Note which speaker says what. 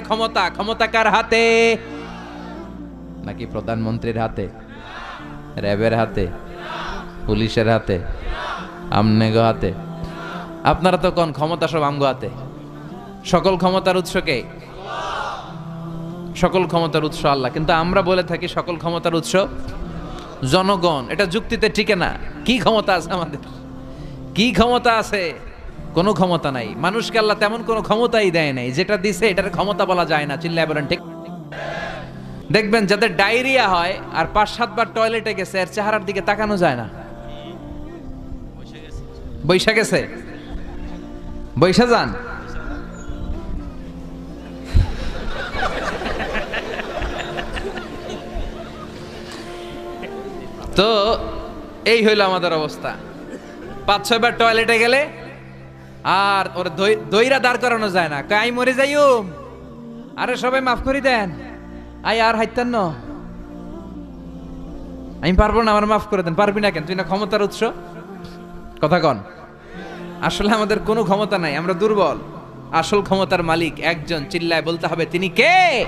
Speaker 1: ক্ষমতা ক্ষমতা কার হাতে? নাকি প্রধানমন্ত্রীর হাতে? র্যাবের হাতে? পুলিশের হাতে? আমনেগো হাতে? আপনারা তো কোন ক্ষমতা সব আমগো হাতে? সকল ক্ষমতার উৎস কে? সকল ক্ষমতার উৎস আল্লাহ। কিন্তু আমরা বলে থাকি সকল ক্ষমতার উৎস জনগণ। এটা যুক্তিতে টিকে না। কি ক্ষমতা আছে আমাদের? কি ক্ষমতা আছে? কোনো ক্ষমতা নাই। মানুষকে আল্লাহ তেমন কোনো ক্ষমতাই দেয় নাই। যেটা দিছে, এটার ক্ষমতা বলা যায় না। চিল্লায় বলেন, ঠিক। দেখবেন, যাদের ডায়রিয়া হয় আর পাঁচ, সাতবার টয়লেটে গেছে আর চেহারার দিকে তাকানো যায় না। বৈশা গেছে? বৈশা যান। তো, এই হইল আমাদের অবস্থা। পাঁচ, ছয়বার টয়লেটে গেলে আর ওর দইরা দাঁড় করানো যায় না। কাই মরে যাইও আরে সবাই মাফ করে দেন। আই আর হাইতেন ন। আমি পারব না, আমার মাফ করে দেন। পারবি না কেন? তুই না ক্ষমতার উৎস? কথা কন। আসলে আমাদের কোনো ক্ষমতা নাই, আমরা দুর্বল। আসল ক্ষমতার মালিক একজন, চিল্লায় বলতে হবে, তিনি কে?